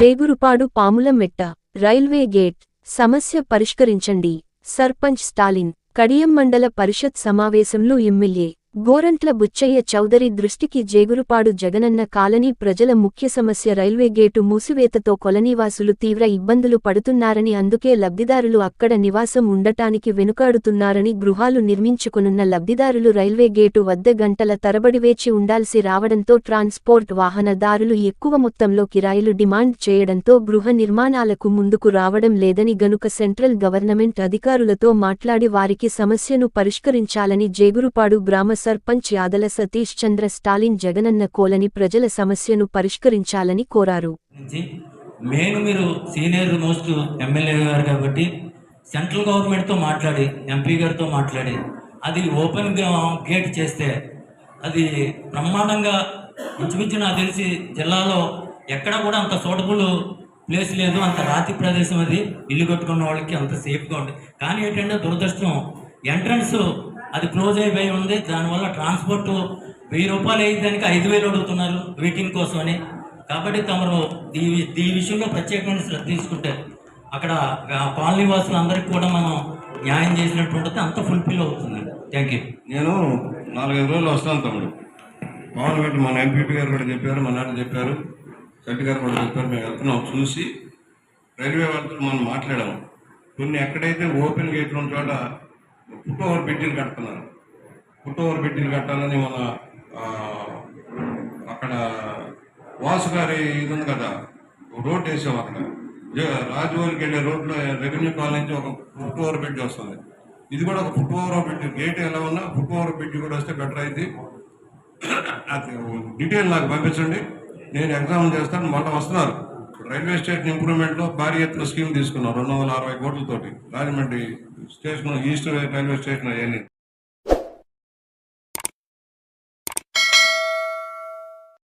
రేగురుపాడు పాముల మెట్ట railway gate సమస్య పరిష్కరించండి. సర్పంచ్ స్టాలిన్ కడియం మండల పరిషత్ సమావేశంలో ఎమ్మెల్యే గోరంట్ల బుచ్చయ్య చౌదరి దృష్టికి జేగురుపాడు జగనన్న కాలనీ ప్రజల ముఖ్య సమస్య రైల్వే గేటు మూసివేతతో కొలనీవాసులు తీవ్ర ఇబ్బందులు పడుతున్నారని అందుకే లబ్ధిదారులు అక్కడ నివాసం ఉండటానికి వెనుకాడుతున్నారని గృహాలు నిర్మించుకునున్న లబ్ధిదారులు రైల్వే గేటు వద్ద గంటల తరబడి వేచి ఉండాల్సి రావడంతో ట్రాన్స్పోర్ట్ వాహనదారులు ఎక్కువ మొత్తంలో కిరాయిలు డిమాండ్ చేయడంతో గృహ నిర్మాణాలకు ముందుకు రావడం లేదని గనుక సెంట్రల్ గవర్నమెంట్ అధికారులతో మాట్లాడి వారికి సమస్యను పరిష్కరించాలని జేగురుపాడు గ్రామ సర్పంచ్ యాదల సతీష్ చంద్ర స్టాలిన్ జగనన్న కోలని ప్రజల సమస్యను పరిష్కరించాలని కోరారు. నుంచి మెయిన్ మీరు సీనియర్ మోస్ట్ ఎమ్మెల్యే గారు కాబట్టి సెంట్రల్ గవర్నమెంట్తో మాట్లాడి ఎంపీ గారితో మాట్లాడి అది ఓపెన్ గేట్ చేస్తే అది బ్రహ్మాండంగా ఇంచుమించు నాకు తెలిసి జిల్లాలో ఎక్కడ కూడా అంత సూటబుల్ ప్లేస్ లేదు అంత రాతి ప్రదేశం అది. ఇల్లు కట్టుకున్న వాళ్ళకి అంత సేఫ్గా ఉంది కానీ ఏంటంటే దురదృష్టం ఎంట్రన్స్ అది క్లోజ్ అయిపోయి ఉంది. దానివల్ల ట్రాన్స్పోర్ట్ వెయ్యి రూపాయలు అయ్యేదానికి ఐదు వేలు అడుగుతున్నారు వెయిటింగ్ కోసం అని కాబట్టి తమరు ఈ ఈ విషయంలో ప్రత్యేకమైన శ్రద్ధ తీసుకుంటే అక్కడ ఆ కాలనీ వాసులందరికీ కూడా మనం న్యాయం చేసినట్టు అంత ఫుల్ఫిల్ అవుతుంది. థ్యాంక్ యూ నేను నాలుగైదు రోజులు వస్తాను తమ్ముడు. పవన్ పెట్టి మన ఎంపీపీ గారు కూడా చెప్పారు మన నాన్న చెప్పారు శెట్టి గారు కూడా చెప్పారు మేము వెళ్తున్నాం. చూసి రైల్వే వాళ్ళతో మనం మాట్లాడాము. కొన్ని ఎక్కడైతే ఓపెన్ గేట్లు ఉన్న చోట ఫుట్ ఓవర్ బిడ్డీలు కడుతున్నారు ఫుట్ ఓవర్ కట్టాలని మన అక్కడ వాసు గారి ఇది ఉంది కదా రోడ్ వేసాం అక్కడ. రాజువారికి వెళ్ళే రోడ్లో రెవెన్యూ కాలనీ నుంచి ఒక ఫుట్ ఓవర్ వస్తుంది. ఇది కూడా ఒక ఫుట్ ఓవర్ గేట్ ఎలా ఉన్నా ఫుట్ ఓవర్ కూడా వస్తే బెటర్ అయింది. అది డీటెయిల్ నాకు పంపించండి. నేను ఎగ్జామ్ చేస్తాను మళ్ళీ వస్తున్నారు. రైల్వే స్టేషన్ ఇంప్రూవ్మెంట్లో భారీ ఎత్తున స్కీమ్ తీసుకున్నాం. రెండు వందల అరవై కోట్లతోటి. Rajahmundry station east railway station అవన్నీ.